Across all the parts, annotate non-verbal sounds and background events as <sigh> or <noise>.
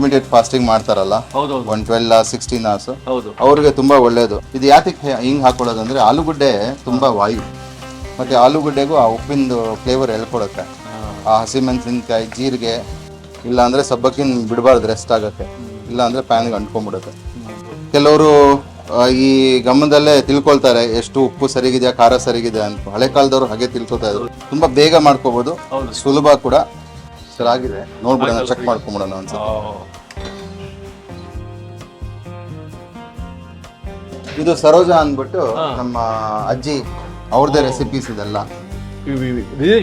Intermediate fasting ಮಾಡ್ತಾರಲ್ಲ ಹೌದೌದು one twelve sixteen hours ಹೌದು. ಅವ್ರಿಗೆ ತುಂಬಾ ಒಳ್ಳೇದು. ಇದು ಯಾತಕ್ಕೆ ಹಿಂಗ್ ಹಾಕೊಳ್ಳೋದಂದ್ರೆ ಆಲೂಗಡ್ಡೆ ತುಂಬಾ ವಾಯು. ಮತ್ತೆ ಆಲೂಗಡ್ಡೆಗೂ ಆ ಉಪ್ಪಿಂದು ಫ್ಲೇವರ್ ಹೇಳ್ಕೊಡುತ್ತೆ ಆ ಹಸಿಮೆಣಸಿನ್ಕಾಯಿ ಜೀರಿಗೆ ಇಲ್ಲ ಅಂದ್ರೆ ಸಬ್ಬಕ್ಕಿನ ಬಿಡಬಾರ್ದು ರೆಸ್ಟ್ ಆಗುತ್ತೆ ಇಲ್ಲ ಅಂದ್ರೆ ಪ್ಯಾನ್ಗೆ ಅಂಟ್ಕೊಂಡ್ಬಿಡುತ್ತೆ. ಕೆಲವರು ಈ ಗಮನದಲ್ಲೇ ತಿಳ್ಕೊಳ್ತಾರೆ ಎಷ್ಟು ಉಪ್ಪು ಸರಿಗಿದೆಯಾ ಖಾರ ಸರಿಗಿದೆ ಅಂತ. ಹಳೆ ಕಾಲದವ್ರು ಹಾಗೆ ತಿಳ್ಕೊತಾ ಇದ್ರು. ತುಂಬಾ ಬೇಗ ಮಾಡ್ಕೋಬಹುದು ಹೌದು. ಸುಲಭ ಕೂಡ. ಚೆನ್ನಾಗಿದೆ ನೋಡ್ಬಿಡೋಣ ಚೆಕ್ ಮಾಡ್ಕೊಂಬಿಡೋಣ ಅನ್ಸುತ್ತೆ ಇದು ಸರೋಜಾ ಅಂದ್ಬಿಟ್ಟು ನಮ್ಮ ಅಜ್ಜಿ ಅವ್ರದ್ದೇ ರೆಸಿಪೀಸ್ ಇದೆಲ್ಲ.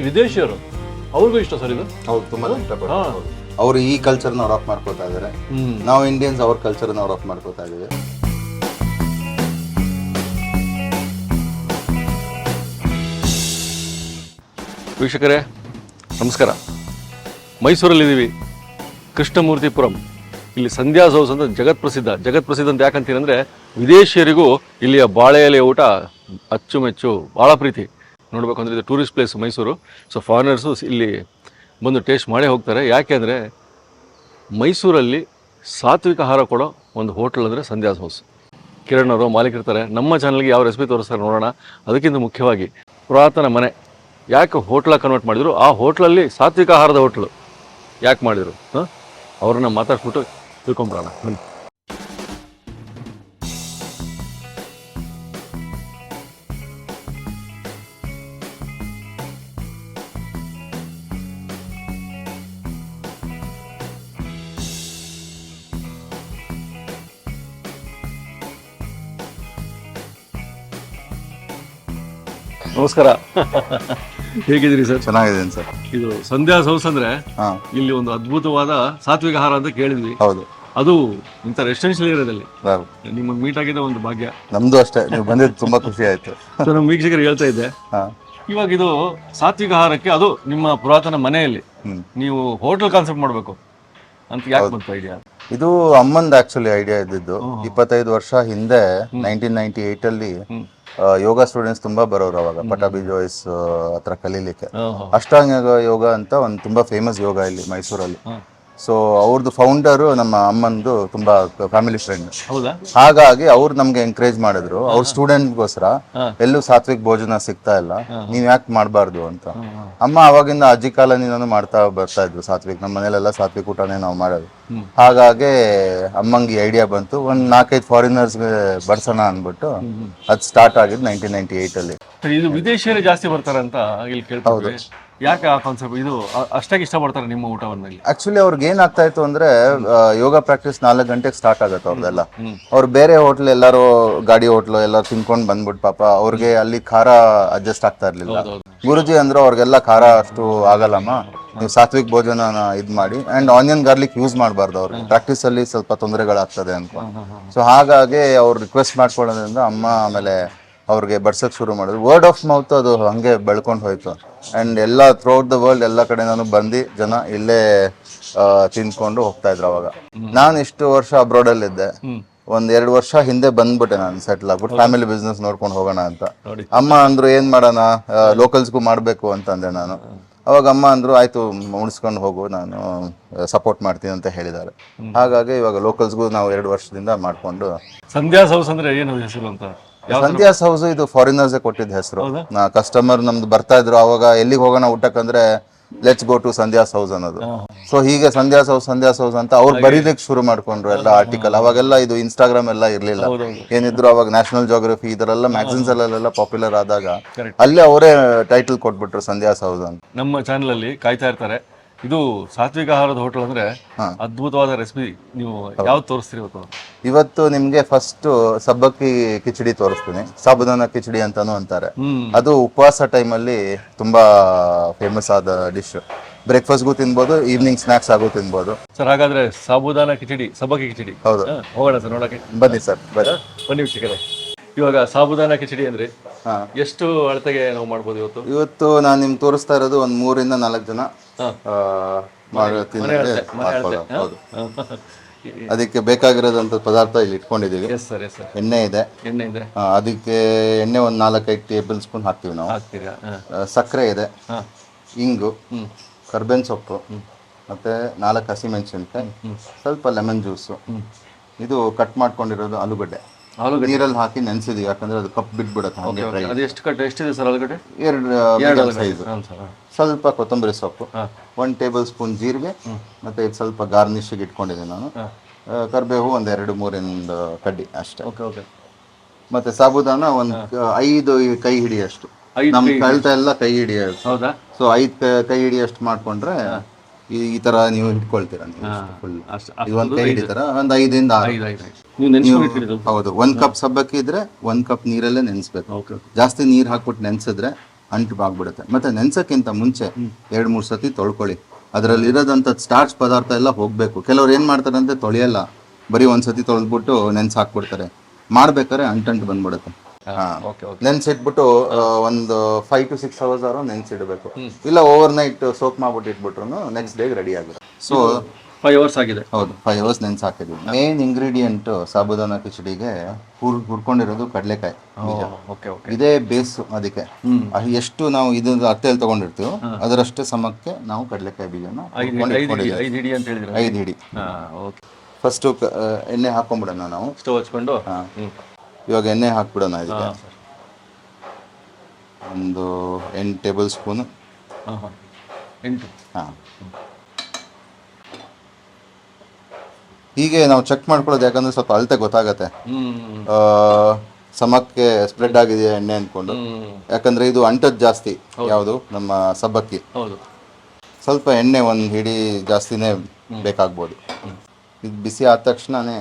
ವಿದೇಶಿಯರು. ಅವ್ರಿಗೂ ಇಷ್ಟ ಸರ್ ಇದು? ಹೌದು ತುಂಬಾ ಇಷ್ಟಪಡ್ತಾರೆ. ಅವರು ಈ ಕಲ್ಚರ್ನ ಅಡಾಪ್ಟ್ ಮಾಡ್ಕೋತಾ ಇದಾರೆ. ಹ್ಮ್. ನಾವು ಇಂಡಿಯನ್ಸ್ ಅವ್ರ ನ ಅಡಾಪ್ಟ್ ಮಾಡ್ಕೋತಾ ಇದೀವಿ ವೀಕ್ಷಕರೇ ನಮಸ್ಕಾರ. ಮೈಸೂರಲ್ಲಿದ್ದೀವಿ. ಕೃಷ್ಣಮೂರ್ತಿಪುರಂ. ಇಲ್ಲಿ ಸಂಧ್ಯಾ ಹೌಸ್ ಅಂತ ಜಗತ್ ಪ್ರಸಿದ್ಧ. ಜಗತ್ ಪ್ರಸಿದ್ಧ ಅಂತ ಯಾಕಂತೀನಿ ಅಂದರೆ ವಿದೇಶಿಯರಿಗೂ ಇಲ್ಲಿಯ ಬಾಳೆ ಎಲೆ ಊಟ ಅಚ್ಚುಮೆಚ್ಚು ಭಾಳ ಪ್ರೀತಿ. ನೋಡಬೇಕು ಅಂದರೆ ಇದು tourist place Mysuru. So foreigners ಇಲ್ಲಿ ಬಂದು ಟೇಸ್ಟ್ ಮಾಡೇ ಹೋಗ್ತಾರೆ. ಯಾಕೆ ಅಂದರೆ ಮೈಸೂರಲ್ಲಿ ಸಾತ್ವಿಕ ಆಹಾರ ಕೊಡೋ ಒಂದು ಹೋಟೆಲ್ ಅಂದರೆ ಸಂಧ್ಯಾಸ್ ಹೌಸ್ ಕಿರಣ್ ಅವರು ಮಾಲೀಕರಿರ್ತಾರೆ ನಮ್ಮ ಚಾನಲ್ಗೆ ಯಾವ ರೆಸಿಪಿ ತೋರಿಸ್ತಾರೆ ನೋಡೋಣ. ಅದಕ್ಕಿಂತ ಮುಖ್ಯವಾಗಿ ಪುರಾತನ ಮನೆ. ಯಾಕೆ ಹೋಟ್ಲಾಗಿ ಕನ್ವರ್ಟ್ ಮಾಡಿದ್ರು? ಆ ಹೋಟ್ಲಲ್ಲಿ ಸಾತ್ವಿಕ ಆಹಾರದ ಹೋಟ್ಲು ಯಾಕೆ ಮಾಡಿದ್ರು? ಹಾಂ? ಅವ್ರನ್ನ ಮಾತಾಡ್ಸ್ಬಿಟ್ಟು ತಿಳ್ಕೊಂಬಿಡೋಣ ಬನ್ನಿ ನಮಸ್ಕಾರ. <laughs> ಹೇಗಿದ್ದೀರಿ ಸರ್? ಚೆನ್ನಾಗಿದೆ ಸರ್. ಇದು ಸಂಧ್ಯಾ ಸೌಸ್ ಅಂದ್ರೆ ಇಲ್ಲಿ ಒಂದು ಅದ್ಭುತವಾದ ಸಾತ್ವಿಕ ಆಹಾರ ಅಂತ ಕೇಳಿದ್ವಿ. ಹೌದು. ಅದು ಇಂಥ ರೆಸಿಡೆನ್ಷಿಯಲ್ ಏರಿಯಾದಲ್ಲಿ ನಿಮಗೆ ಮೀಟ್ ಆಗಿದ್ದ ಒಂದು ಭಾಗ್ಯ. ನಮ್ದು ಅಷ್ಟೇ ನೀವು ಬಂದಿದ್ದು ತುಂಬಾ ಖುಷಿ ಆಯ್ತು. ಸೊ ನಮ್ಮ ವೀಕ್ಷಕರು ಹೇಳ್ತಾ ಇದ್ದೆ. ಇವಾಗ ಇದು ಸಾತ್ವಿಕ ಆಹಾರಕ್ಕೆ ಅದು ನಿಮ್ಮ ಪುರಾತನ ಮನೆಯಲ್ಲಿ ನೀವು ಹೋಟೆಲ್ ಕಾನ್ಸೆಪ್ಟ್ ಮಾಡಬೇಕು ಅಂತ ಯಾಕೆ ಬಂತು ಐಡಿಯಾ ಇದು ಅಮ್ಮಂದ್ ಆಕ್ಚುಲಿ ಐಡಿಯಾ ಇದ್ದಿದ್ದು. ಇಪ್ಪತ್ತೈದು ವರ್ಷ ಹಿಂದೆ ನೈನ್ಟೀನ್ ನೈನ್ಟಿ ಏಟ್ ಅಲ್ಲಿ ಯೋಗ ಸ್ಟೂಡೆಂಟ್ಸ್ ತುಂಬಾ ಬರೋರು ಅವಾಗ ಪಟಾಬಿ ಜೋಯ್ಸ್ ಹತ್ರ ಕಲೀಲಿಕ್ಕೆ. ಅಷ್ಟಾಂಗ ಯೋಗ ಅಂತ ಒಂದು ತುಂಬಾ ಫೇಮಸ್ ಯೋಗ ಇಲ್ಲಿ ಮೈಸೂರಲ್ಲಿ. ಸೊ ಅವ್ರದ್ದು ಫೌಂಡರ್ ನಮ್ಮ ಅಮ್ಮಂದು ತುಂಬಾ ಫ್ಯಾಮಿಲಿ ಫ್ರೆಂಡ್ ಹೌದಾ? ಹಾಗಾಗಿ ಅವ್ರು ನಮ್ಗೆ ಎನ್ಕರೇಜ್ ಮಾಡಿದ್ರು. ಅವ್ರ ಸ್ಟೂಡೆಂಟ್ಗೋಸ್ಕರ ಗೋಸ್ಕರ ಎಲ್ಲೂ ಸಾತ್ವಿಕ್ ಭೋಜನ ಸಿಗ್ತಾ ಇಲ್ಲ. ನೀವ್ ಯಾಕೆ ಮಾಡಬಾರ್ದು ಅಂತ. ಅಮ್ಮ ಅವಾಗಿಂದ ಅಜ್ಜಿ ಕಾಲನಿಂದನೂ ಮಾಡ್ತಾ ಬರ್ತಾ ಇದ್ರು ಸಾತ್ವಿಕ್. ನಮ್ಮ ಮನೇಲೆಲ್ಲ ಸಾತ್ವಿಕ್ ಊಟನೇ ನಾವು ಮಾಡೋದು. ಹಾಗಾಗಿ ಅಮ್ಮಂಗೆ ಐಡಿಯಾ ಬಂತು. ಒಂದ್ ನಾಲ್ಕೈದು ಫಾರಿನರ್ಸ್ಗೆ ಬಡ್ಸೋಣ ಅಂದ್ಬಿಟ್ಟು ಅದ್ ಸ್ಟಾರ್ಟ್ ಆಗಿದ್ದು ನೈನ್ಟೀನ್ ನೈನ್ಟಿ ಏಟ್ ಅಲ್ಲಿ ವಿದೇಶಿಯರೇ ಜಾಸ್ತಿ ಬರ್ತಾರೆ ಅಂತ ಇಲ್ಲಿ ಕೇಳ್ತೀವಿ ಯಾಕೆ ಆ ಕಾನ್ಸೆಪ್ಟ್ ಇದು ಅಷ್ಟಾಗಿ ಇಷ್ಟಪಡ್ತಾರೆ ನಿಮ್ಮ ಊಟವನ್ನ ಇಲ್ಲಿ ಆಕ್ಚುಲಿ ಅವ್ರಿಗೆ ಏನಾಗ್ತಾ ಇತ್ತು ಅಂದ್ರೆ ಯೋಗ ಪ್ರಾಕ್ಟೀಸ್ ನಾಲ್ಕು ಗಂಟೆಗೆ ಸ್ಟಾರ್ಟ್ ಆಗುತ್ತೆ ಅವ್ರದ್ದೆಲ್ಲ. ಅವ್ರು ಬೇರೆ ಹೋಟ್ಲ್ ಎಲ್ಲಾರು ಗಾಡಿ ಹೋಟ್ಲು ಎಲ್ಲ ತಿನ್ಕೊಂಡ್ ಬಂದ್ಬಿಟ್ಟು ಪಾಪ ಅವ್ರಿಗೆ ಅಲ್ಲಿ ಖಾರ ಅಡ್ಜಸ್ಟ್ ಆಗ್ತಾ ಇರ್ಲಿಲ್ಲ. ಗುರುಜಿ ಅಂದ್ರೆ ಅವ್ರಿಗೆಲ್ಲ ಖಾರ ಅಷ್ಟು ಆಗಲ್ಲಮ್ಮ. ನೀವು ಸಾತ್ವಿಕ್ ಭೋಜನ ಇದ್ ಮಾಡಿ ಅಂಡ್ ಆನಿಯನ್ ಗಾರ್ಲಿಕ್ ಯೂಸ್ ಮಾಡಬಾರ್ದು ಅವ್ರಿಗೆ ಪ್ರಾಕ್ಟೀಸ್ ಅಲ್ಲಿ ಸ್ವಲ್ಪ ತೊಂದರೆಗಳಾಗ್ತದೆ ಅನ್ಕೊಂಡು ಸೊ ಹಾಗಾಗಿ ಅವ್ರು ರಿಕ್ವೆಸ್ಟ್ ಮಾಡ್ಕೊಳ್ಳೋದ್ರಿಂದ ಅಮ್ಮ ಆಮೇಲೆ ಅವ್ರಿಗೆ ಬಡ್ಸಕ್ ಶುರು ಮಾಡಿದ್ರು. ವರ್ಡ್ ಆಫ್ ಮೌತ್ ಅದು ಹಂಗೆ ಬೆಳ್ಕೊಂಡು ಹೋಯ್ತು. ಅಂಡ್ ಎಲ್ಲ ಥ್ರೂಔಟ್ ದ ವರ್ಲ್ಡ್ ಎಲ್ಲ ಕಡೆ ನಾನು ಬಂದು ಜನ ಇಲ್ಲೇ ತಿನ್ಕೊಂಡು ಹೋಗ್ತಾ ಇದ್ರು ಅವಾಗ. ನಾನು ಇಷ್ಟು ವರ್ಷ ಅಬ್ರಾಡ್ ಅಲ್ಲಿ ಇದ್ದೆ. ಒಂದ್ ಎರಡು ವರ್ಷ ಹಿಂದೆ ಬಂದ್ಬಿಟ್ಟೆ ನಾನು ಸೆಟ್ಲ್ ಆಗ್ಬಿಟ್ಟು. ಫ್ಯಾಮಿಲಿ ಬಿಸ್ನೆಸ್ ನೋಡ್ಕೊಂಡು ಹೋಗೋಣ ಅಂತ. ಅಮ್ಮ ಅಂದ್ರು ಏನ್ ಮಾಡೋಣ? ಲೋಕಲ್ಸ್ಗೂ ಮಾಡ್ಬೇಕು ಅಂತಂದೆ ನಾನು. ಅವಾಗ ಅಮ್ಮ ಅಂದ್ರು ಆಯ್ತು ಉಣಿಸ್ಕೊಂಡು ಹೋಗು ನಾನು ಸಪೋರ್ಟ್ ಮಾಡ್ತೀನಿ ಅಂತ ಹೇಳಿದ್ದಾರೆ. ಹಾಗಾಗಿ ಇವಾಗ ಲೋಕಲ್ಸ್ಗೂ ನಾವು ಎರಡು ವರ್ಷದಿಂದ ಮಾಡ್ಕೊಂಡು ಸಂಧ್ಯಾ ಸೌಸ್ ಅಂದ್ರೆ ಏನು ಹೆಸರು ಅಂತ ಸಂಧ್ಯಾಸ್ ಹೌಸ್ ಇದು ಫಾರಿನರ್ಸ್ ಕೊಟ್ಟಿದ್ದ ಹೆಸರು. ನಾ ಕಸ್ಟಮರ್ ನಮ್ದು ಬರ್ತಾ ಇದ್ರು. ಅವಾಗ ಎಲ್ಲಿಗೆ ಹೋಗೋಣ ಊಟಕ್ಕಂದ್ರೆ let's go to Sandhya's house ಅನ್ನೋದು. ಸೊ ಹೀಗೆ ಸಂಧ್ಯಾಸ್ ಹೌಸ್ ಸಂಧ್ಯಾಸ್ ಹೌಸ್ ಅಂತ ಅವ್ರು ಬರೀಲಿಕ್ಕೆ ಶುರು ಮಾಡ್ಕೊಂಡ್ರು ಎಲ್ಲ ಆರ್ಟಿಕಲ್ ಅವಾಗೆಲ್ಲ ಇದು ಇನ್ಸ್ಟಾಗ್ರಾಮ್ ಎಲ್ಲ ಇರ್ಲಿಲ್ಲ. ಏನಿದ್ರು ಅವಾಗ ನ್ಯಾಷನಲ್ ಜೋಗ್ರಫಿ ಇದರೆಲ್ಲ ಮ್ಯಾಗಝಿನ್ಸ್ ಅಲ್ಲೆಲ್ಲ ಪಾಪ್ಯುಲರ್ ಆದಾಗ. ಅಲ್ಲೇ ಅವರೇ ಟೈಟಲ್ ಕೊಟ್ಬಿಟ್ರು ಸಂಧ್ಯಾ ಹೌಸ್ ಅಂತ. ನಮ್ಮ ಚಾನಲ್ ಅಲ್ಲಿ ಕಾಯ್ತಾ ಇರ್ತಾರೆ. ಇದು ಸಾತ್ವಿಕ ಆಹಾರದ ಹೋಟೆಲ್ ಅಂದ್ರೆ ಅದ್ಭುತವಾದ ರೆಸಿಪಿ ನೀವು ಯಾವ್ದು ತೋರಿಸ್ತೀರಿ ಇವತ್ತು ಇವತ್ತು ನಿಮ್ಗೆ ಫಸ್ಟ್ ಸಬ್ಬಕ್ಕಿ ಕಿಚಡಿ ತೋರಿಸ್ತೀನಿ. ಸಾಬುದಾನ ಕಿಚಡಿ ಅಂತಾನು ಅಂತಾರೆ. ಅದು ಉಪವಾಸ ಟೈಮ್ ಅಲ್ಲಿ ತುಂಬಾ ಫೇಮಸ್ ಆದ ಡಿಶ್ ಬ್ರೇಕ್ಫಾಸ್ಟ್ಗೂ ತಿನ್ಬೋದು ಈವ್ನಿಂಗ್ ಸ್ನಾಕ್ಸ್ ಆಗೂ ತಿನ್ಬೋದು. ಸರ್ ಹಾಗಾದ್ರೆ ಸಾಬುದಾನ ಕಿಚಡಿ ಸಬ್ಬಕ್ಕಿ ಕಿಚಡಿ. ಹೌದು. ಹೋಗೋಣ ಸರ್ ನೋಡಕ್ಕೆ ಬನ್ನಿ ಸರ್ ಬನ್ನಿ. ಬನ್ನಿ ವೀಕ್ಷಕರೇ. ಇವಾಗ ಸಾಬುದಾನ ಕಿಚಡಿ ಅಂದ್ರೆ. ಎಷ್ಟು ಅಳತೆಗೆ ನಾವು ಮಾಡ್ಬೋದು ಇವತ್ತು? ಇವತ್ತು ನಾನು ನಿಮ್ಗೆ ತೋರಿಸ್ತಾ ಇರೋದು ಒಂದು ಮೂರಿಂದ ನಾಲ್ಕು ಜನ ಹೌದು. ಅದಕ್ಕೆ ಬೇಕಾಗಿರೋದಂತ ಪದಾರ್ಥ ಇಲ್ಲಿ ಸರ್ ಎಣ್ಣೆ ಇದೆ. ಎಣ್ಣೆ ಇದೆ. ಅದಕ್ಕೆ ಎಣ್ಣೆ ಒಂದ್ ನಾಲ್ಕೈದು ಟೇಬಲ್ ಸ್ಪೂನ್ ಹಾಕ್ತೀವಿ ನಾವು. ಸಕ್ಕರೆ ಇದೆ. ಹಾ. ಇಂಗು ಕರ್ಬೇನ್ ಸೊಪ್ಪು ಮತ್ತೆ ನಾಲ್ಕು ಹಸಿಮೆಣಸಿನ್ಕಾಯಿ ಸ್ವಲ್ಪ ಲೆಮನ್ ಜ್ಯೂಸು. ಇದು ಕಟ್ ಮಾಡ್ಕೊಂಡಿರೋದು ಆಲೂಗಡ್ಡೆ. ಆಲೂಗಡ್ಡೆ? ನೀರಲ್ಲಿ ಹಾಕಿ ನೆನೆಸಿದ್ವಿ ಯಾಕಂದ್ರೆ ಅದು ಕಪ್ ಬಿಟ್ಬಿಡುತ್ತೆ ಹಾಗೆ ಅದು ಎಷ್ಟು ಕಟ್ ಎಷ್ಟಿದೆ ಸರ್ ಆಲೂಗಡ್ಡೆ? ಎರಡು ಸೈಜ್ ಹಾಂ ಸರ್ ಸ್ವಲ್ಪ ಕೊತ್ತಂಬರಿ ಸೊಪ್ಪು. ಒನ್ ಟೇಬಲ್ ಸ್ಪೂನ್ ಜೀರಿಗೆ ಮತ್ತೆ ಇದು ಸ್ವಲ್ಪ ಗಾರ್ನಿಶ್ ಇಟ್ಕೊಂಡಿದ್ದೀನಿ ನಾನು. ಕರ್ಬೇವು ಕರಿಬೇವು ಒಂದು ಎರಡು ಮೂರಿಂದ ಕಡ್ಡಿ ಅಷ್ಟೇ. ಓಕೆ ಓಕೆ ಮತ್ತೆ ಸಾಬುದಾನ ಒಂದು ಐದು ಕೈ ಹಿಡಿಯಷ್ಟು. ಐದು ಕಳ್ತಾ ಕಳ್ತ ಎಲ್ಲ ಕೈ ಹಿಡಿಯೋದು. ಹೌದಾ? ಸೊ ಐದು ಕೈ ಹಿಡಿಯಷ್ಟು ಮಾಡ್ಕೊಂಡ್ರೆ ಈ ಈ ತರ ನೀವು ಇಟ್ಕೊಳ್ತೀರಾ ನೀವು? ಫುಲ್ ಅಷ್ಟು ಇದು ಒಂದು ಕೈ ಹಿಡಿತಾರ? ಒಂದು ಐದರಿಂದ ಆರು. ನೀವು ಹೌದು ಒಂದ್ ಕಪ್ ಸಬ್ಬಕ್ಕಿ ಇದ್ರೆ ಒಂದ್ ಕಪ್ ನೀರಲ್ಲೇ ನೆನೆಸ್ಬೇಕು. ಜಾಸ್ತಿ ನೀರ್ ಹಾಕ್ಬಿಟ್ಟು ನೆನ್ಸಿದ್ರೆ ಅಂಟು ಆಗ್ಬಿಡುತ್ತೆ. ಮತ್ತೆ ನೆನ್ಸಕ್ಕಿಂತ ಮುಂಚೆ ಎರಡ್ ಮೂರ್ ಸತಿ ತೊಳ್ಕೊಳ್ಳಿ. ಅದರಲ್ಲಿ ಇರೋದಂತ ಸ್ಟಾರ್ಚ್ ಪದಾರ್ಥ ಎಲ್ಲ ಹೋಗ್ಬೇಕು. ಕೆಲವ್ರು ಏನ್ ಮಾಡ್ತಾರಂತೆ ತೊಳೆಯಲ್ಲ. ಬರೀ ಒಂದ್ಸತಿ ತೊಳೆದ್ಬಿಟ್ಟು ನೆನ್ಸ್ ಹಾಕ್ಬಿಡ್ತಾರೆ. ಮಾಡ್ಬೇಕಾದ್ರೆ ಅಂಟಂಟು ಬಂದ್ಬಿಡುತ್ತೆ. ನೆನ್ಸಿಟ್ಬಿಟ್ಟು ಒಂದು ಫೈವ್ ಟು ಸಿಕ್ಸ್ ಅವರ್ಸ್ ಆದ್ರೂ ನೆನ್ಸಿಡಬೇಕು. ಇಲ್ಲ ಓವರ್ ನೈಟ್ ಸೋಪ್ ಮಾಡ್ಬಿಟ್ಟು ಇಟ್ಬಿಟ್ರು ನೆಕ್ಸ್ಟ್ ಡೇ ರೆಡಿ ಆಗುತ್ತೆ ಸೊ ಫೈವ್ ಅವರ್ಸ್ ಆಗಿದೆ. ಹೌದು ಫೈವ್ ಅವರ್ಸ್ ನೆನ್ಸ್ ಹಾಕಿದ್ವಿ ಮೇನ್ ಇಂಗ್ರೀಡಿಯೆಂಟ್ ಸಾಬುದಾನ ಕಿಚಡಿಗೆ ಹುರ್ ಹುರ್ಕೊಂಡಿರೋದು ಕಡಲೆಕಾಯಿ ಓಕೆ ಓಕೆ ಇದೇ ಬೇಸು ಅದಕ್ಕೆ. ಎಷ್ಟು ನಾವು ಇದು ಅತ್ತೆಯಲ್ಲಿ ತಗೊಂಡಿರ್ತೀವೋ ಅದರಷ್ಟೇ ಸಮಕ್ಕೆ ನಾವು ಕಡಲೆಕಾಯಿ ಬೀಜನ ಐದು ಹಿಡಿ ಫಸ್ಟ್ ಅಂತ ಹೇಳಿದ್ರೆ? ಐದು ಹಿಡಿ. ಹಾಂ ಓಕೆ ಫಸ್ಟು ಎಣ್ಣೆ ಹಾಕೊಂಡ್ಬಿಡೋಣ ನಾವು. ಸ್ಟವ್ ಹಚ್ಕೊಂಡು? ಇವಾಗ ಎಣ್ಣೆ ಹಾಕ್ಬಿಡೋಣ ಇದಕ್ಕೆ. ಒಂದು ಎಂಟು ಟೇಬಲ್ ಸ್ಪೂನು. ಹಾಂ ಹಾಂ. ಎಂಟು. ಹಾಂ. ಹೀಗೆ ನಾವು ಚೆಕ್ ಮಾಡ್ಕೊಳ್ಳೋದು ಯಾಕಂದ್ರೆ ಸ್ವಲ್ಪ ಅಳತೆ ಗೊತ್ತಾಗತ್ತೆ. ಸಮಕ್ಕೆ ಸ್ಪ್ರೆಡ್ ಆಗಿದೆಯಾ ಎಣ್ಣೆ ಅಂದ್ಕೊಂಡು ಯಾಕಂದ್ರೆ ಇದು ಅಂಟದ್ ಜಾಸ್ತಿ ಯಾವುದು? ನಮ್ಮ ಸಬ್ಬಕ್ಕಿ. ಸ್ವಲ್ಪ ಎಣ್ಣೆ ಒಂದು ಹಿಡಿ ಜಾಸ್ತಿನೇ ಬೇಕಾಗ್ಬೋದು. ಇದು ಬಿಸಿ ಆದ ತಕ್ಷಣನೇ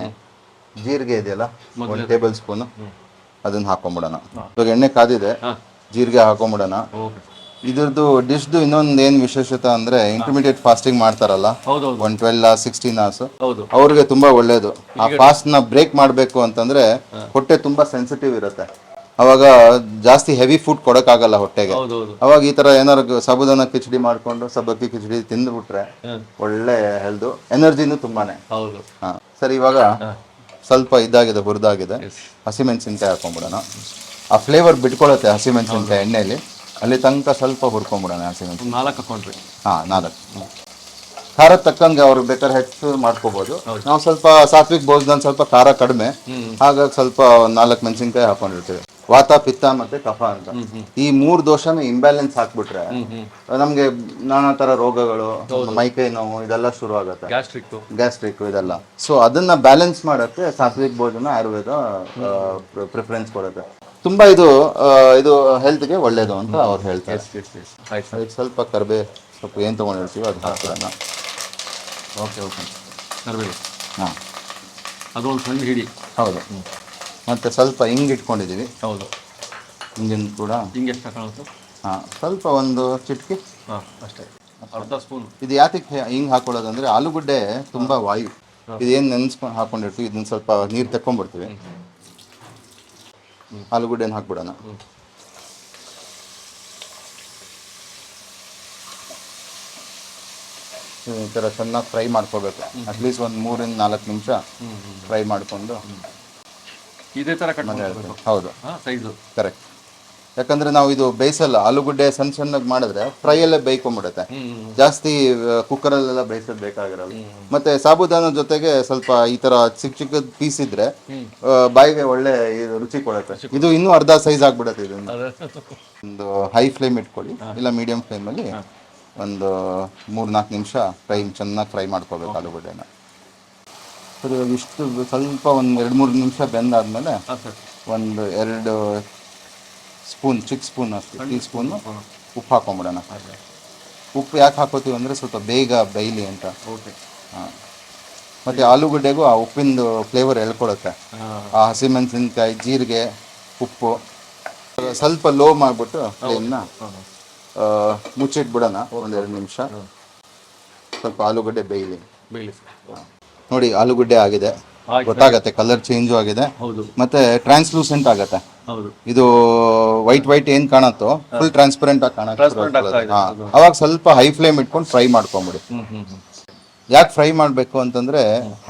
ಜೀರಿಗೆ ಇದೆಯಲ್ಲ? ಒಂದು ಟೇಬಲ್ ಸ್ಪೂನ್ ಅದನ್ನ ಹಾಕೊಂಬಿಡೋಣ. ಇವಾಗ ಎಣ್ಣೆ ಕಾದಿದೆ ಜೀರಿಗೆ ಹಾಕೊಂಬಿಡೋಣ. ಇದ್ರದ್ದು ಡಿಶ್ದು ಇನ್ನೊಂದು ಏನ್ ವಿಶೇಷತೆ ಅಂದ್ರೆ ಇಂಟರ್ಮೀಡಿಯೇಟ್ ಫಾಸ್ಟಿಂಗ್ ಮಾಡ್ತಾರಲ್ಲ? ಒನ್ ಟ್ವೆಲ್ ಸಿಕ್ಸ್ಟೀನ್ ಅವರ್ಸ್ ಅವ್ರಿಗೆ ತುಂಬಾ ಒಳ್ಳೇದು. ಆ ಫಾಸ್ಟ್ನ ಬ್ರೇಕ್ ಮಾಡಬೇಕು ಅಂತಂದ್ರೆ ಹೊಟ್ಟೆ ತುಂಬಾ ಸೆನ್ಸಿಟಿವ್ ಇರುತ್ತೆ. ಅವಾಗ ಜಾಸ್ತಿ ಹೆವಿ ಫುಡ್ ಕೊಡಕ್ಕಾಗಲ್ಲ ಹೊಟ್ಟೆಗೆ. ಅವಾಗ ಈ ತರ ಏನಾರು ಸಬುದನ ಕಿಚಡಿ ಮಾಡ್ಕೊಂಡು ಸಬ್ಬಕ್ಕಿ ಕಿಚಡಿ ತಿಂದ್ಬಿಟ್ರೆ ಒಳ್ಳೆ ಹೆಲ್ದು ಎನರ್ಜಿನೂ ತುಂಬಾನೇ. ಸರಿ ಇವಾಗ ಸ್ವಲ್ಪ ಇದಾಗಿದೆ ಹುರಿದಾಗಿದೆ ಹಸಿಮೆಣಸಿನ್ಕಾಯಿ ಹಾಕೊಂಡ್ಬಿಡೋಣ ಆ ಫ್ಲೇವರ್ ಬಿಟ್ಕೊಳತ್ತೆ ಹಸಿಮೆಣಸಿನ್ಕಾಯಿ ಎಣ್ಣೆಯಲ್ಲಿ ಅಲ್ಲಿ ತನಕ ಸ್ವಲ್ಪ ಹುರ್ಕೊಂಡ್ಬಿಡೋಣ ಹಸಿಮೆಣಸಿನ ನಾಲ್ಕು ಹಾಕೊಂಡ್ರಿ ಹಾಂ ನಾಲ್ಕು. ಖಾರ ತಕ್ಕಂಗೆ ಅವ್ರು ಬೇಕಾದ್ರೆ ಹೆಚ್ಚು ಮಾಡ್ಕೋಬಹುದು ನಾವು ಸ್ವಲ್ಪ ಸಾತ್ವಿಕ್ ಭೋಜನ ಸ್ವಲ್ಪ ಖಾರ ಕಡಿಮೆ. ಹಾಗಾಗಿ ಸ್ವಲ್ಪ ನಾಲ್ಕು ಮೆಣಸಿನ್ಕಾಯಿ ಹಾಕೊಂಡಿರ್ತೀವಿ. ವಾತ ಪಿತ್ತ ಮತ್ತೆ ಕಫ ಅಂತ. ಈ ಮೂರ್ ದೋಷನ ಇಂಬ್ಯಾಲೆನ್ಸ್ ಹಾಕ್ಬಿಟ್ರೆ ನಮ್ಗೆ ನಾನಾ ತರ ರೋಗಗಳು ಮೈಕೈ ನೋವು ಇದೆಲ್ಲ ಶುರು ಆಗುತ್ತೆ. ಗ್ಯಾಸ್ಟ್ರಿಕ್ ಗ್ಯಾಸ್ಟ್ರಿಕ್ ಇದೆಲ್ಲ. ಸೊ ಅದನ್ನ ಬ್ಯಾಲೆನ್ಸ್ ಮಾಡಕ್ಕೆ ಸಾತ್ವಿಕ್ ಭೋಜನ ಆಯುರ್ವೇದ ಪ್ರಿಫರೆನ್ಸ್ ಕೊಡುತ್ತೆ. ತುಂಬಾ ಇದು ಇದು ಇದು ಹೆಲ್ತ್ಗೆ ಒಳ್ಳೇದು ಅಂತ ಅವ್ರು ಹೇಳ್ತಾರೆ. ಸ್ವಲ್ಪ ಕರ್ಬೇ ಸ್ವಲ್ಪ ಏನ್ ತಗೊಂಡಿರ್ತೀವಿ ಅದು ಹಾಕ್ಬಿಡೋಣ. ಓಕೆ ಓಕೆ ಕರಿಬೇವು ಹಾಂ. ಅದು ಒಂದು ಸಣ್ಣ ಹಿಡಿ. ಹೌದು. ಮತ್ತು ಸ್ವಲ್ಪ ಹಿಂಗೆ ಇಟ್ಕೊಂಡಿದ್ದೀವಿ. ಹೌದು. ಹಿಂಗಿನ ಕೂಡ. ಹಿಂಗೆ ಎಷ್ಟು ಹಾಕೋಣ ಹಾಂ ಸ್ವಲ್ಪ ಒಂದು ಚಿಟ್ಕಿ. ಹಾಂ ಅಷ್ಟೇ. ಅರ್ಧ ಸ್ಪೂನ್. ಇದು ಯಾತಕ್ಕೆ ಹಿಂಗೆ ಹಾಕೊಳ್ಳೋದಂದರೆ ಆಲೂಗಡ್ಡೆ ತುಂಬ ವಾಯು. ಇದೇನು ನೆನೆಸ್ಕೊಂಡು ಹಾಕ್ಕೊಂಡಿರ್ತೀವಿ ಇದನ್ನು ಸ್ವಲ್ಪ ನೀರು ತಕ್ಕೊಂಡ್ಬಿಡ್ತೀವಿ. ಆಲೂಗಡ್ಡೆನ ಹಾಕ್ಬಿಡೋಣ. ಈ ಥರ ಚೆನ್ನಾಗಿ ಫ್ರೈ ಮಾಡ್ಕೋಬೇಕು. ಅಟ್ಲೀಸ್ಟ್ ಒಂದು ಮೂರಿಂದ ನಾಲ್ಕು ನಿಮಿಷ ಫ್ರೈ ಮಾಡಿಕೊಂಡು ಇದೇ ಥರ ಕಟ್ ಮಾಡಬೇಕು ಹೌದು. ಸೈಜು ಕರೆಕ್ಟ್ ಯಾಕಂದ್ರೆ ನಾವು ಇದು ಬೇಯಿಸಲ್ಲ ಆಲೂಗಡ್ಡೆ ಸಣ್ಣ ಸಣ್ಣಗೆ ಮಾಡಿದ್ರೆ ಫ್ರೈಯಲ್ಲೇ ಬೇಯ್ಕೊಂಡ್ಬಿಡುತ್ತೆ. ಹ್ಞೂ ಜಾಸ್ತಿ ಕುಕ್ಕರಲ್ಲೆಲ್ಲ ಬೇಯಿಸೋದು ಬೇಕಾಗಿರಲ್ಲ. ಮತ್ತೆ ಸಾಬುದಾನ ಜೊತೆಗೆ ಸ್ವಲ್ಪ ಈ ತರ ಚಿಕ್ಕ ಚಿಕ್ಕದ ಪೀಸ್ ಇದ್ರೆ ಬಾಯಿಗೆ ಒಳ್ಳೆ ರುಚಿ ಕೊಡುತ್ತೆ ಇದು ಇನ್ನೂ ಅರ್ಧ ಸೈಜ್ ಆಗ್ಬಿಡುತ್ತೆ ಇದೊಂದು ಒಂದು ಹೈ ಫ್ಲೇಮ್ ಇಟ್ಕೊಳ್ಳಿ ಇಲ್ಲ ಮೀಡಿಯಂ ಫ್ಲೇಮಲ್ಲಿ ಒಂದು ಮೂರು ನಾಲ್ಕು ನಿಮಿಷ ಫ್ರೈ ಚೆನ್ನಾಗಿ ಫ್ರೈ ಮಾಡ್ಕೋಬೇಕು ಆಲೂಗಡ್ಡೆನ. ಸರಿ ಇವಾಗ ಇಷ್ಟು ಸ್ವಲ್ಪ ಒಂದು ಎರಡು ಮೂರು ನಿಮಿಷ ಬೆಂದಾದಮೇಲೆ ಒಂದು ಎರಡು ಸ್ಪೂನ್ ಚಿಕ್ಕ ಸ್ಪೂನ್ ಅಷ್ಟು ಟೀ ಸ್ಪೂನು ಉಪ್ಪು ಹಾಕೊಂಬಿಡೋಣ. ಉಪ್ಪು ಯಾಕೆ ಹಾಕೋತೀವಿ ಅಂದರೆ ಸ್ವಲ್ಪ ಬೇಗ ಬೈಲಿ ಅಂತ. ಓಕೆ. ಹಾಂ. ಮತ್ತು ಆಲೂಗಡ್ಡೆಗೂ ಆ ಉಪ್ಪಿಂದು ಫ್ಲೇವರ್ ಎಳ್ಕೊಳುತ್ತೆ. ಆ ಹಸಿಮೆಣಸಿನ್ಕಾಯಿ ಜೀರಿಗೆ ಉಪ್ಪು ಸ್ವಲ್ಪ ಲೋ ಮಾಡಿಬಿಟ್ಟು ಫ್ಲೇಮ್ನ ಮುಚ್ಚಿಟ್ಬಿಡೋಣ ಒಂದೆರಡು ನಿಮಿಷ. ಸ್ವಲ್ಪ ಆಲೂಗಡ್ಡೆ ಬೇಯಲಿ ಬೇಯಲಿ ನೋಡಿ ಆಲೂಗಡ್ಡೆ ಆಗಿದೆ. ಗೊತ್ತಾಗತ್ತೆ ಕಲರ್ ಚೇಂಜು ಆಗಿದೆ. ಮತ್ತೆ ಟ್ರಾನ್ಸ್ಲೂಸೆಂಟ್ ಆಗತ್ತೆ. ಇದು ವೈಟ್ ವೈಟ್ ಏನ್ ಕಾಣತ್ತೋ ಫುಲ್ ಟ್ರಾನ್ಸ್ಪರೆಂಟ್ ಆಗಿ ಕಾಣತ್ತೆ ಅವಾಗ ಸ್ವಲ್ಪ ಹೈ ಫ್ಲೇಮ್ ಇಟ್ಕೊಂಡು ಫ್ರೈ ಮಾಡ್ಕೊಂಬಿಡಿ. ಯಾಕೆ ಫ್ರೈ ಮಾಡ್ಬೇಕು ಅಂತಂದ್ರೆ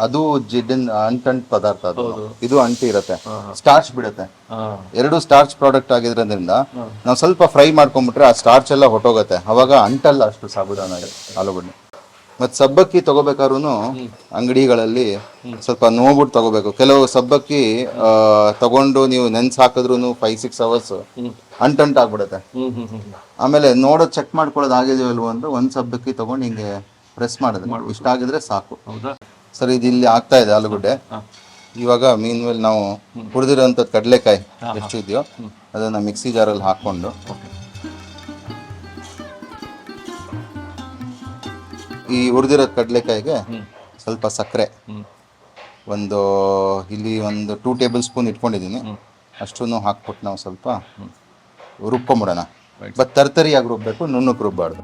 ಅದು ಜಿಡ್ಡಿನ ಅಂಟಂಟ್ ಪದಾರ್ಥ ಅದು. ಇದು ಅಂಟಿ ಇರುತ್ತೆ ಸ್ಟಾರ್ಚ್ ಬಿಡುತ್ತೆ. ಎರಡು ಸ್ಟಾರ್ಚ್ ಪ್ರಾಡಕ್ಟ್ ಆಗಿರೋದ್ರಿಂದ ನಾವು ಸ್ವಲ್ಪ ಫ್ರೈ ಮಾಡ್ಕೊಂಡ್ಬಿಟ್ರೆ ಆ ಸ್ಟಾರ್ಚ್ ಎಲ್ಲ ಹೊಟ್ಟೋಗುತ್ತೆ ಅವಾಗ ಅಂಟಲ್ಲ ಅಷ್ಟು ಸಾಬುದಾನ ಆಲೂಗಡ್ಡೆ. ಮತ್ತೆ ಸಬ್ಬಕ್ಕಿ ತಗೋಬೇಕಾದ್ರೂ ಅಂಗಡಿಗಳಲ್ಲಿ ಸ್ವಲ್ಪ ನೋಡ್ಬಿಟ್ಟು ತಗೋಬೇಕು. ಕೆಲವು ಸಬ್ಬಕ್ಕಿ ತಗೊಂಡು ನೀವು ನೆನ್ಸ್ ಹಾಕಿದ್ರು ಫೈವ್ ಸಿಕ್ಸ್ ಅವರ್ಸ್ ಅಂಟಂಟ್ ಆಗ್ಬಿಡುತ್ತೆ. ಆಮೇಲೆ ನೋಡೋದು ಚೆಕ್ ಮಾಡ್ಕೊಳ್ಳೋದು ಆಗಿದೆಯೋ ಇಲ್ವೋ ಅಂತ ಒಂದ್ ಸಬ್ಬಕ್ಕಿ ತಗೊಂಡು ಹಿಂಗೆ ಪ್ರೆಸ್ ಮಾಡಿದ್ರೆ. ಇಷ್ಟ ಆಗಿದ್ರೆ ಸಾಕು. ಹೌದಾ? ಸರ್ ಇದು ಇಲ್ಲಿ ಆಗ್ತಾ ಇದೆ ಆಲೂಗಡ್ಡೆ. ಇವಾಗ ಮೀನ್ ಮೇಲೆ ನಾವು ಹುರಿದಿರೋಂಥದ್ದು ಕಡಲೆಕಾಯಿ ಎಷ್ಟು ಇದೆಯೋ ಅದನ್ನ ಮಿಕ್ಸಿ ಜಾರಲ್ಲಿ ಹಾಕೊಂಡು ಈ ಹುರಿದಿರೋ ಕಡಲೆಕಾಯಿಗೆ ಸ್ವಲ್ಪ ಸಕ್ಕರೆ. ಒಂದು ಇಲ್ಲಿ ಒಂದು ಟೂ ಟೇಬಲ್ ಸ್ಪೂನ್ ಇಟ್ಕೊಂಡಿದ್ದೀನಿ. ಅಷ್ಟನ್ನು ಹಾಕ್ಬಿಟ್ಟು ನಾವು ಸ್ವಲ್ಪ ರುಬ್ಕೊಂಬಿಡೋಣ. ಬಟ್ ತರ್ತರಿಯಾಗಿ ರುಬ್ಬಬೇಕು ನುಣ್ಣಕ್ಕೆ ರುಬ್ಬಾರ್ದು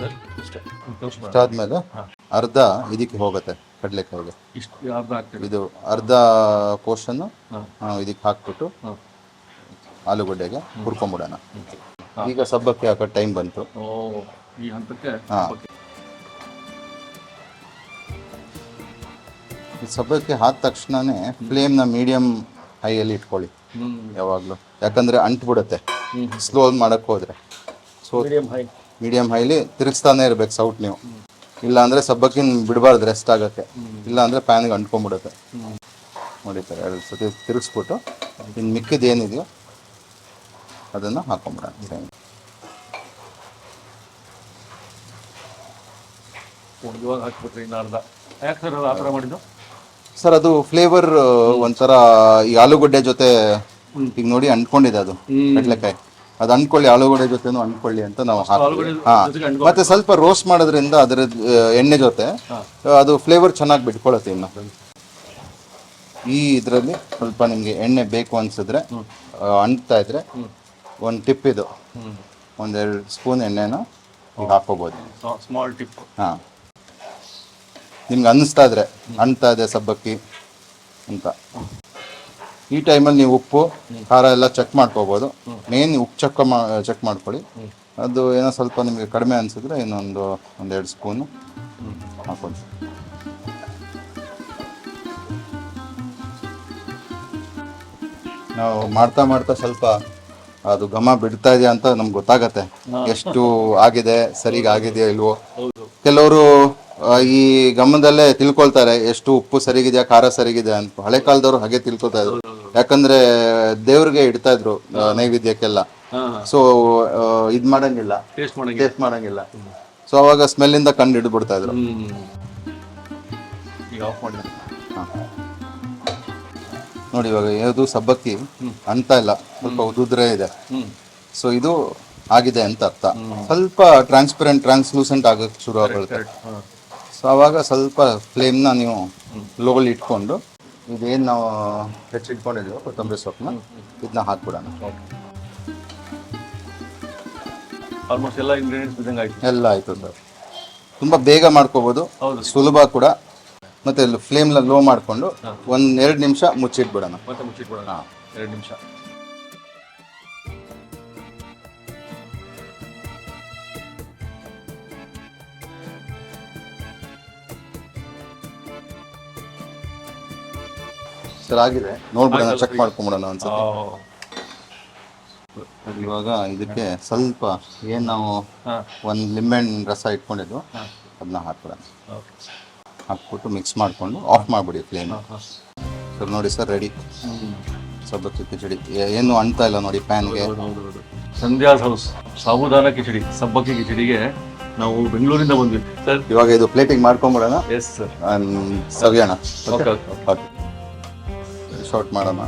ಸರ್ ಇಷ್ಟೇ. ಇಷ್ಟಾದ್ಮೇಲೆ ಅರ್ಧ ಇದಕ್ಕೆ ಹೋಗುತ್ತೆ ಕಡಲೆಕಾಯಿಗೆ. ಇಷ್ಟು ಅರ್ಧ ಇದು ಅರ್ಧ ಪೋರ್ಷನ್ ಇದಕ್ಕೆ ಹಾಕ್ಬಿಟ್ಟು ಆಲೂಗಡ್ಡೆಗೆ ಹುರ್ಕೊಂಬಿಡೋಣ. ಈಗ ಸಬ್ಬಕ್ಕೆ ಹಾಕೋ ಟೈಮ್ ಬಂತು. ಓ ಈ ಹಂತಕ್ಕೆ ಹಾ. ಸಬ್ಬಕ್ಕಿ. ಹಾದ ತಕ್ಷಣನೇ ಫ್ಲೇಮ್ನ ಮೀಡಿಯಂ ಹೈಯಲ್ಲಿ ಇಟ್ಕೊಳ್ಳಿ ಯಾವಾಗಲೂ. ಯಾಕಂದ್ರೆ ಅಂಟ್ಬಿಡುತ್ತೆ. ಸ್ಲೋ ಮಾಡೋಕ್ಕೆ ಹೋದರೆ. So medium high. Medium highly ತಿರುಗಿಸ್ತಾನೆ ಇರ್ಬೇಕು ಸೌಟ್ ನೀವು. ಇಲ್ಲ ಅಂದ್ರೆ ಸಬ್ಬಕ್ಕಿನ ಬಿಡಬಾರ್ದು ರೆಸ್ಟ್ ಆಗಕ್ಕೆ. ಇಲ್ಲ ಅಂದ್ರೆ ಪ್ಯಾನ್ಗೆ ಅಂಟ್ಕೊಂಡ್ಬಿಡುತ್ತೆ. ನೋಡಿ ಸರ್ ಎರಡು ಸತಿ ತಿರುಗಿಸ್ಬಿಟ್ಟು ಇನ್ನು ಮಿಕ್ಕಿದ ಏನಿದೆಯೋ ಅದನ್ನ ಹಾಕೊಂಬಿಡೋಣ same. ಓ, ಇವಾಗ ಹಾಕ್ಬಿಟ್ರಿ ಇನ್ನು ಅರ್ಧ. ಯಾಕೆ ಸರ್ ಅದು ಆ ಥರ ಮಾಡಿದ್ದು? ಸರ್ ಅದು ಫ್ಲೇವರ್ ಒಂಥರ ಈ ಆಲೂಗಡ್ಡೆ ಜೊತೆ ಈಗ ನೋಡಿ ಅಂಟ್ಕೊಂಡಿದೆ ಅದು. ಕಡ್ಲೆಕಾಯಿ. ಅದು ಅನ್ಕೊಳ್ಳಿ ಆಲೂಗಡ್ಡೆ ಜೊತೆನೂ ಅನ್ಕೊಳ್ಳಿ ಅಂತ ನಾವು ಹಾಕ್ತೀವಿ. ಹಾ. ಮತ್ತೆ ಸ್ವಲ್ಪ ರೋಸ್ಟ್ ಮಾಡೋದ್ರಿಂದ ಅದರ ಎಣ್ಣೆ ಜೊತೆ ಅದು ಫ್ಲೇವರ್ ಚೆನ್ನಾಗಿ ಬಿಟ್ಕೊಳತ್ತೆ ಇನ್ನು. ಈ ಇದರಲ್ಲಿ ಸ್ವಲ್ಪ ನಿಮಗೆ ಎಣ್ಣೆ ಬೇಕು ಅನ್ಸಿದ್ರೆ ಅಂಟ್ತಾ ಇದ್ರೆ ಒಂದು ಟಿಪ್ ಇದು. ಒಂದೆರಡು ಸ್ಪೂನ್ ಎಣ್ಣೆನ ಹಾಕೋಬಹುದು ಹಾಕೋಬೋದು ಸ್ಮಾಲ್ ಟಿಪ್ ಹಾಂ. ನಿಮ್ಗೆ ಅನ್ನಿಸ್ತಾ ಇದ್ರೆ ಅಂಟ್ತಾ ಇದೆ ಸಬ್ಬಕ್ಕಿ ಅಂತ. ಈ ಟೈಮಲ್ಲಿ ನೀವು ಉಪ್ಪು ಖಾರ ಎಲ್ಲ ಚೆಕ್ ಮಾಡ್ಕೋಬೋದು. ಮೇನ್ ಉಪ್ಪು ಚೆಕ್ ಮಾ ಚೆಕ್ ಮಾಡ್ಕೊಳ್ಳಿ. ಅದು ಏನೋ ಸ್ವಲ್ಪ ನಿಮಗೆ ಕಡಿಮೆ ಅನಿಸಿದ್ರೆ ಇನ್ನೊಂದು ಒಂದೆರಡು ಸ್ಪೂನು ಹಾಕೊಳ್ಳಿ. ನಾವು ಮಾಡ್ತಾ ಮಾಡ್ತಾ ಸ್ವಲ್ಪ ಅದು ಘಮ ಬಿಡ್ತಾ ಇದೆಯಾ ಅಂತ ನಮ್ಗೆ ಗೊತ್ತಾಗತ್ತೆ. ಎಷ್ಟು ಆಗಿದೆ ಸರಿಗೆ ಆಗಿದೆಯಾ ಇಲ್ವೋ. ಕೆಲವರು ಆ, ಈ ಗಮನದಲ್ಲೇ ತಿಳ್ಕೊಳ್ತಾರೆ ಎಷ್ಟು ಉಪ್ಪು ಸರಿಗಿದೆಯಾ ಖಾರ ಸರಿಗಿದೆ ಅಂತ. ಹಳೆ ಕಾಲದವ್ರು ಹಾಗೆ ತಿಳ್ಕೊತಾ ಇದ್ರು. ಯಾಕಂದ್ರೆ ದೇವ್ರಿಗೆ ಇಡ್ತಾ ಇದ್ರು ಆ, ನೈವೇದ್ಯಕ್ಕೆಲ್ಲ. ಸೊ ಇದ್ ಮಾಡಂಗಿಲ್ಲ. ಟೇಸ್ಟ್ ಮಾಡಂಗೆ ಟೇಸ್ಟ್ ಮಾಡಂಗಿಲ್ಲ. ಸೊ ಅವಾಗ ಸ್ಮೆಲ್ ಇಂದ ಕಂಡು ಹಿಡ್ಬಿಡ್ತಾ ಇದ್ರು. ಹ್ಮ್. ಈಗ ಆಫ್ ಮಾಡಿ ನೋಡಿ ಇವಾಗ ಯಾವುದು ಸಬ್ಬಕ್ಕಿ ಅಂತ ಇಲ್ಲ. ಸ್ವಲ್ಪ ಉದುದ್ರೆ ಇದೆ. ಹ್ಮ್. ಸೊ ಇದು ಆಗಿದೆ ಅಂತ ಅರ್ಥ. ಸ್ವಲ್ಪ ಟ್ರಾನ್ಸ್ಪರೆಂಟ್ ಟ್ರಾನ್ಸ್ಲೂಸೆಂಟ್ ಆಗಕ್ಕೆ ಶುರು ಆಗುತ್ತೆ. ಹಾಂ. ಸೊ ಅವಾಗ ಸ್ವಲ್ಪ ಫ್ಲೇಮ್ನ ನೀವು ಲೋಲಿ ಇಟ್ಕೊಂಡು ಇದೇನು ನಾವು ಹೆಚ್ಚಿಟ್ಕೊಂಡಿದ್ದೀವೋ ಕೊತ್ತಂಬರಿ ಸೊಪ್ಪನ್ನ ಇದನ್ನ ಹಾಕ್ಬಿಡೋಣ. ಆಲ್ಮೋಸ್ಟ್ ಎಲ್ಲ ಇಂಗ್ರೀಡಿಯೆಂಟ್ಸ್ ಬಿದ್ದಂಗೆ ಆಯ್ತು. ಎಲ್ಲ ಆಯ್ತು ಸರ್. ತುಂಬ ಬೇಗ ಮಾಡ್ಕೋಬೋದು. ಸುಲಭ ಕೂಡ. ಮತ್ತೆ ಫ್ಲೇಮ್ನ ಲೋ ಮಾಡಿಕೊಂಡು ಒಂದು ಎರಡು ನಿಮಿಷ ಮುಚ್ಚಿಟ್ಬಿಡೋಣ. ಮತ್ತೆ ಮುಚ್ಚಿಟ್ಬಿಡೋಣ. ಎರಡು ನಿಮಿಷ. ಸರ್ ಆಗಿದೆ. ನೋಡ್ಬಿಡೋಣ ಚೆಕ್ ಮಾಡ್ಕೊಂಬಿಡೋಣ ಅನ್ಸುತ್ತೆ. ಇವಾಗ ಇದಕ್ಕೆ ಸ್ವಲ್ಪ ಏನು ನಾವು ಒಂದು ಲಿಂಬೆಹಣ್ಣು ರಸ ಇಟ್ಕೊಂಡಿದ್ದು ಅದನ್ನ ಹಾಕ್ಬಿಡೋಣ. ಹಾಕ್ಬಿಟ್ಟು ಮಿಕ್ಸ್ ಮಾಡಿಕೊಂಡು ಆಫ್ ಮಾಡಿಬಿಡಿ ಫ್ಲೇಮ್ ಸರ್ ನೋಡಿ ಸರ್ ರೆಡಿ ಸಬ್ಬಕ್ಕಿ ಕಿಚಡಿ. ಏನು ಅಣ್ತಾ ಇಲ್ಲ ನೋಡಿ ಪ್ಯಾನ್ಗೆ ಸಂಧ್ಯಾಸ್ ಹೌಸ್ ಸಾಬುದಾನ ಕಿಚಡಿ ಸಬ್ಬಕ್ಕಿ ಕಿಚಡಿಗೆ ನಾವು ಬೆಂಗಳೂರಿಂದ ಬಂದ್ವಿ. ಸರ್. ಇವಾಗ ಇದು ಪ್ಲೇಟಿಂಗ್ ಮಾಡ್ಕೊಂಬಿಡೋಣ. ಎಸ್ ಸರ್ ಸವಿಯೋಣ. ಓಕೆ ಓಕೆ ಶಾರ್ಟ್ ಮಾಡೋಣ.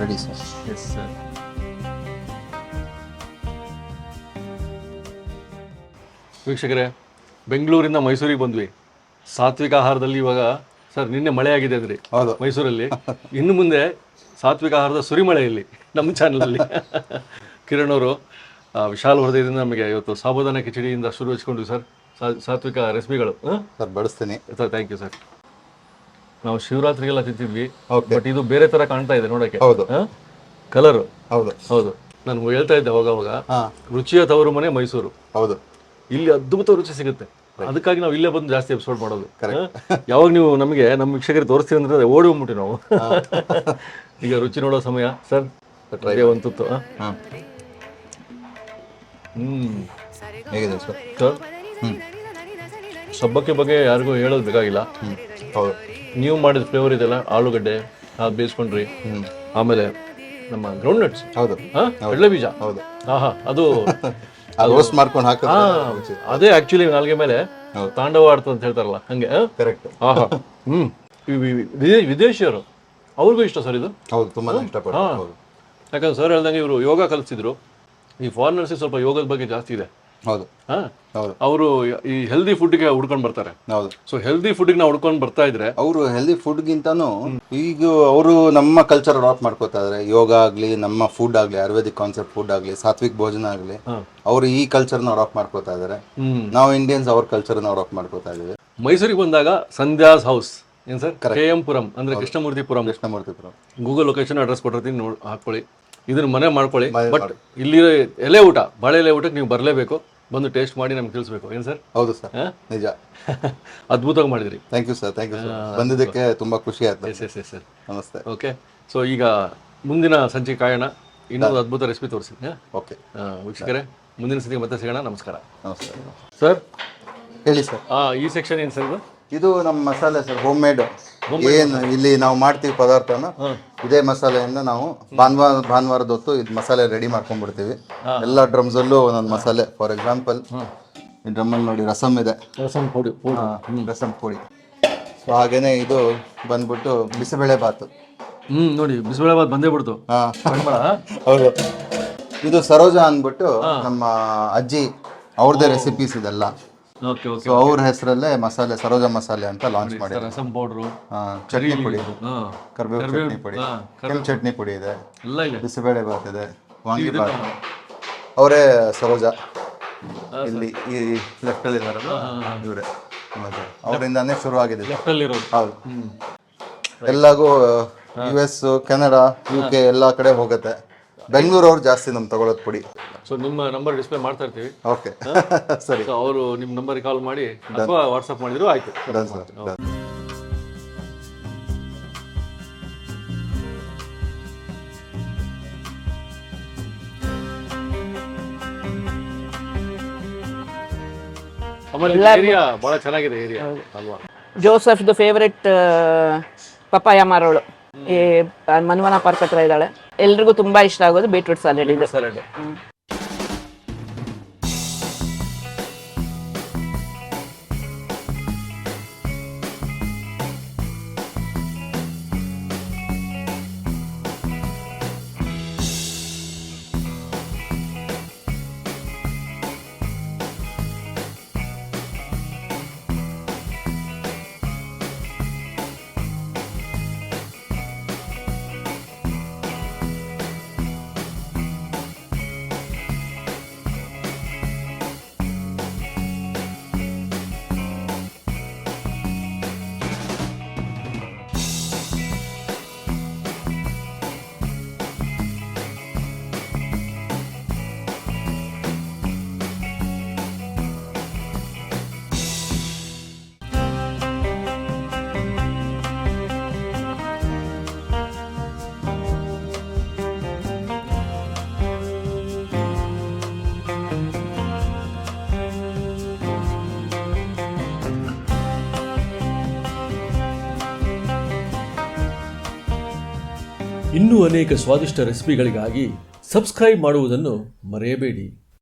ರೆಡಿ ಸರ್ ಎಸ್ ಸರ್ ವೀಕ್ಷಕರೇ ಬೆಂಗಳೂರಿಂದ ಮೈಸೂರಿಗೆ ಬಂದ್ವಿ. ಸಾತ್ವಿಕ ಆಹಾರದಲ್ಲಿ ಇವಾಗ ಸರ್ ನಿನ್ನೆ ಮಳೆ ಆಗಿದೆ ಅಂದ್ರಿ. ಹೌದು. ಮೈಸೂರಲ್ಲಿ. ಇನ್ನು ಮುಂದೆ ಸಾತ್ವಿಕ ಆಹಾರದ ಸುರಿಮಳೆಯಲ್ಲಿ ನಮ್ಮ ಚಾನಲಲ್ಲಿ. ಕಿರಣ್ ಅವರು ವಿಶಾಲ ಹೃದಯದಿಂದ ನಮಗೆ ಇವತ್ತು ಸಾಬುದಾನ ಕಿಚಡಿಯಿಂದ ಶುರು ಹಚ್ಕೊಂಡ್ವಿ ಸರ್ ಸಾತ್ವಿಕ ರೆಸಿಪಿಗಳು ಸರ್ ಬಡಿಸ್ತೀನಿ. ಸರ್ ಥ್ಯಾಂಕ್ ಯು ಸರ್ ನಾವು ಶಿವರಾತ್ರಿಗೆಲ್ಲ ತಿಂತಿದ್ವಿ ಬಟ್ ಇದು ಬೇರೆ ತರ ಕಾಣ್ತಾ ಇದೆ ನೋಡಕ್ಕೆ. ಹೌದು. ಕಲರ್ ಹೌದು. ಹೌದು. ನಾನು ಹೇಳ್ತಾ ಇದ್ದೆ ಅವಾಗ ಅವಾಗ ರುಚಿಯ ತವರು ಮನೆ ಮೈಸೂರು. ಹೌದು. ಇಲ್ಲಿ ಅದ್ಭುತ ರುಚಿ ಸಿಗುತ್ತೆ. ಅದಕ್ಕಾಗಿ ನಾವು ಇಲ್ಲೇ ಬಂದು ಜಾಸ್ತಿ ಎಪಿಸೋಡ್ ಮಾಡೋದು? <laughs> ಯಾವಾಗ ನೀವು ನಮಗೆ ನಮ್ಮ ವೀಕ್ಷಕರಿಗೆ ತೋರಿಸ್ತೀವಿ ಅಂದ್ರೆ ಓಡಿ ಹೋಗ್ಬಿಟ್ಟು ನಾವು. <laughs> ಈಗ ರುಚಿ ನೋಡೋ ಸಮಯ ಸರ್. ಒಂದು ತುತ್ತು? ಹ್ಮ್. ಹೇಗಿದೆ ಸರ್? ಸಬ್ಬಕ್ಕಿ ಬಗ್ಗೆ ಯಾರಿಗೂ ಹೇಳೋದು ಬೇಕಾಗಿಲ್ಲ. ಹೌದು. ನೀವು ಮಾಡಿದ ಫ್ಲೇವರ್ ಇದೆಲ್ಲ ಆಲೂಗಡ್ಡೆ ಅದು ಬೇಯಿಸ್ಕೊಂಡ್ರಿ. ಆಮೇಲೆ ನಮ್ಮ ಗ್ರೌಂಡ್ ನಟ್ಸ್ ಹೌದು. ಕಡಲೆ ಬೀಜ. ಹೌದು. ಆಹಾ ಅದು <laughs> ಅದು ರೋಸ್ಟ್ ಮಾಡ್ಕೊಂಡು ಹಾಕ ಅದೇ ಆಕ್ಚುಲಿ ನಾಲ್ಗೆ ಮೇಲೆ ತಾಂಡವ ಆಡ್ತದೆ ಅಂತ ಹೇಳ್ತಾರಲ್ಲ ಹಂಗೆ? ಕರೆಕ್ಟ್ ಹಾಂ ಹಾಂ ವಿದೇ- ವಿದೇಶಿಯರು ಅವ್ರಿಗೂ ಇಷ್ಟ ಸರ್ ಇದು? ಹೌದು ತುಂಬಾ ಇಷ್ಟಪಡ್ತಾರೆ ಯಾಕಂದ್ರೆ ಸರ್ ಹೇಳ್ದಂಗೆ ಇವರು ಯೋಗ ಕಲಿಸಿದ್ರು. ಈ ಫಾರಿನರ್ಸಿಗೆ ಸ್ವಲ್ಪ ಯೋಗದ ಬಗ್ಗೆ ಜಾಸ್ತಿ ಇದೆ. ಹೌದು. ಹೌದು. ಅವರು ಈ ಹೆಲ್ದಿ ಫುಡ್ಗೆ ಹುಡ್ಕೊಂಡು ಬರ್ತಾರೆ. ಹೌದು. ಸೊ ಹೆಲ್ದಿ ಫುಡ್ಗೆ ನಾವು ಹುಡ್ಕೊಂಡು ಬರ್ತಾ ಇದ್ರೆ ಅವರು ಹೆಲ್ದಿ ಫುಡ್ಗಿಂತಾನು ಈಗ ಅವರು ನಮ್ಮ ಕಲ್ಚರ್ ಅಡಾಪ್ಟ್ ಮಾಡ್ಕೋತಾ ಇದ್ದಾರೆ ಯೋಗ ಆಗ್ಲಿ ನಮ್ಮ ಫುಡ್ ಆಗ್ಲಿ ಆಯುರ್ವೇದಿಕ್ ಕಾನ್ಸೆಪ್ಟ್ ಫುಡ್ ಆಗಲಿ ಸಾತ್ವಿಕ್ ಭೋಜನ ಆಗ್ಲಿ ಅವರು ಈ ಕಲ್ಚರ್ನ ಅಡಾಪ್ಟ್ ಮಾಡ್ಕೋತಾ ಇದಾರೆ. ಹ್ಮ್. ನಾವು ಇಂಡಿಯನ್ಸ್ ಅವ್ರ ಕಲ್ಚರ್ನ ಅಡಾಪ್ಟ್ ಮಾಡ್ಕೋತಾ ಇದ್ದೀವಿ. ಮೈಸೂರಿಗೆ ಬಂದಾಗ ಸಂಧ್ಯಾಸ್ ಹೌಸ್ ಏನ್ ಸರ್? ಕೆ ಎಂ ಪುರಂ ಅಂದ್ರೆ Krishnamurthypuram Krishnamurthypura Google location address ಕೊಟ್ಟಿರ್ತೀನಿ ನೋಡಿ ಹಾಕೊಳ್ಳಿ ಇದನ್ನ ಮನೆ ಮಾಡ್ಕೊಳ್ಳಿ. ಬಟ್ ಇಲ್ಲಿ ಎಲೆ ಊಟ ಬಾಳೆ ಎಲೆ ಊಟಕ್ಕೆ ನೀವು ಬರಲೇಬೇಕು. ಬಂದು ಟೇಸ್ಟ್ ಮಾಡಿ ನಮ್ಗೆ ತಿಳಿಸ್ಬೇಕು. ಏನು ಸರ್? ಹೌದು ಸರ್. ನಿಜ. <laughs> ಅದ್ಭುತವಾಗಿ ಮಾಡಿದ್ರಿ. Thank you sir thank you sir ಬಂದಿದ್ದಕ್ಕೆ ತುಂಬಾ ಖುಷಿ ಆಯ್ತು. ಎಸ್ ಎಸ್ ಎಸ್ ಸರ್ ನಮಸ್ತೆ. ಓಕೆ ಸೊ ಈಗ ಮುಂದಿನ ಸಂಜೆ ಕಾಯೋಣ. ಇನ್ನೊಂದು ಅದ್ಭುತ ರೆಸಿಪಿ ತೋರಿಸಿ ಓಕೆ ವೀಕ್ಷಕರೇ ಮುಂದಿನ ಸಂಚಿಗೆ ಮತ್ತೆ ಸಿಗೋಣ. ನಮಸ್ಕಾರ. ನಮಸ್ತೆ. ಸರ್ ಹೇಳಿ ಸರ್ ಈ ಸೆಕ್ಷನ್ ಏನು ಸರ್ ಇದು? ಇದು ನಮ್ಮ ಮಸಾಲೆ ಸರ್ ಹೋಮ್ ಮೇಡ್ ಏನು ಇಲ್ಲಿ ನಾವು ಮಾಡ್ತೀವಿ ಪದಾರ್ಥನ. ಇದೇ ಮಸಾಲೆಯನ್ನು ನಾವು ಭಾನುವಾರ ಭಾನುವಾರದ ಹೊತ್ತು ಇದು ಮಸಾಲೆ ರೆಡಿ ಮಾಡ್ಕೊಂಡ್ಬಿಡ್ತೀವಿ. ಎಲ್ಲ ಡ್ರಮ್ಸಲ್ಲೂ ಒಂದೊಂದು ಮಸಾಲೆ. ಫಾರ್ ಎಕ್ಸಾಂಪಲ್ ಈ ಡ್ರಮ್ಮಲ್ಲಿ ನೋಡಿ ರಸಮ್ ಇದೆ. ರಸಂ ಪುಡಿ ರಸಮ್ ಪುಡಿ. ಸೊ ಹಾಗೇನೆ ಇದು ಬಂದ್ಬಿಟ್ಟು ಬಿಸಿಬೇಳೆ ಬಾತು ಹ್ಞೂ ನೋಡಿ ಬಿಸಿಬೇಳೆಬಾತ್ ಬಂದೇ ಬಿಡ್ತು. ಹೌದು. ಇದು ಸರೋಜ ಅಂದ್ಬಿಟ್ಟು ನಮ್ಮ ಅಜ್ಜಿ ಅವ್ರದ್ದೇ ರೆಸಿಪೀಸ್ ಇದೆಲ್ಲ. ಸೊ ಅವ್ರ ಹೆಸರಲ್ಲೇ ಮಸಾಲೆ ಸರೋಜ ಮಸಾಲೆ ಅಂತ ಲಾಂಚ್ ಮಾಡಿ ರಸಂ ಪೌಡ್ರು ಚಟ್ನಿ ಪುಡಿ. ಕರ್ಬೇವು ಚಟ್ನಿ ಪುಡಿ. ಕೆಂಪು ಚಟ್ನಿ ಪುಡಿ ಇದೆ. ಬಿಸಿಬೇಳೆ ಬಾತ್ ಇದೆ ವಾಂಗಿ ಬಾತ್ ಅವರೇ ಸರೋಜ. ಇಲ್ಲಿ ಈ ಲೆಫ್ಟ್ ಅಲ್ಲಿ ಇದಾರಲ್ಲ ಇವರೇ. ಅವರಿಂದಾನೇ ಶುರು ಆಗಿದೆ. ಹೌದು. ಎಲ್ಲಾಗೂ U S Canada U K ಎಲ್ಲ ಕಡೆ ಹೋಗುತ್ತೆ. ಬೆಂಗಳೂರು ಅವ್ರು ಜಾಸ್ತಿ ನಮ್ ತಗೊಳೋದು ಪುಡಿ ಸೊ ನಿಮ್ಮ ನಂಬರ್ ಡಿಸ್ಪ್ಲೇ ಮಾಡ್ತಾ ಇರ್ತೀವಿ. ಓಕೆ <laughs> ಸರಿ. ಸೊ ಅವರು ನಿಮ್ಮ ನಂಬರ್ಗೆ ಕಾಲ್ ಮಾಡಿ ಅಥವಾ ವಾಟ್ಸಪ್ ಮಾಡಿದ್ರು ಆಯ್ತು. ಡನ್ ಸರ್ ಡನ್ ಆಮೇಲೆ ಏರಿಯಾ ಬಹಳ ಚೆನ್ನಾಗಿದೆ ಏರಿಯಾ ಅಲ್ವಾ? ಜೋಸಫ್ದು ಫೇವ್ರೆಟ್ ಪಪ್ಪಾಯ ಮಾರೋಳು. ಈ ಮನ್ವನ ಪಾರ್ಕ್ ಹತ್ರ ಇದ್ದಾಳೆ. ಎಲ್ರಿಗೂ ತುಂಬಾ ಇಷ್ಟ ಆಗೋದು ಬೀಟ್ರೂಟ್ ಸಾಲೆಡ್ ಇದು. ಇನ್ನೂ ಅನೇಕ ಸ್ವಾದಿಷ್ಟ ರೆಸಿಪಿಗಳಿಗಾಗಿ ಸಬ್ಸ್ಕ್ರೈಬ್ ಮಾಡುವುದನ್ನು ಮರೆಯಬೇಡಿ.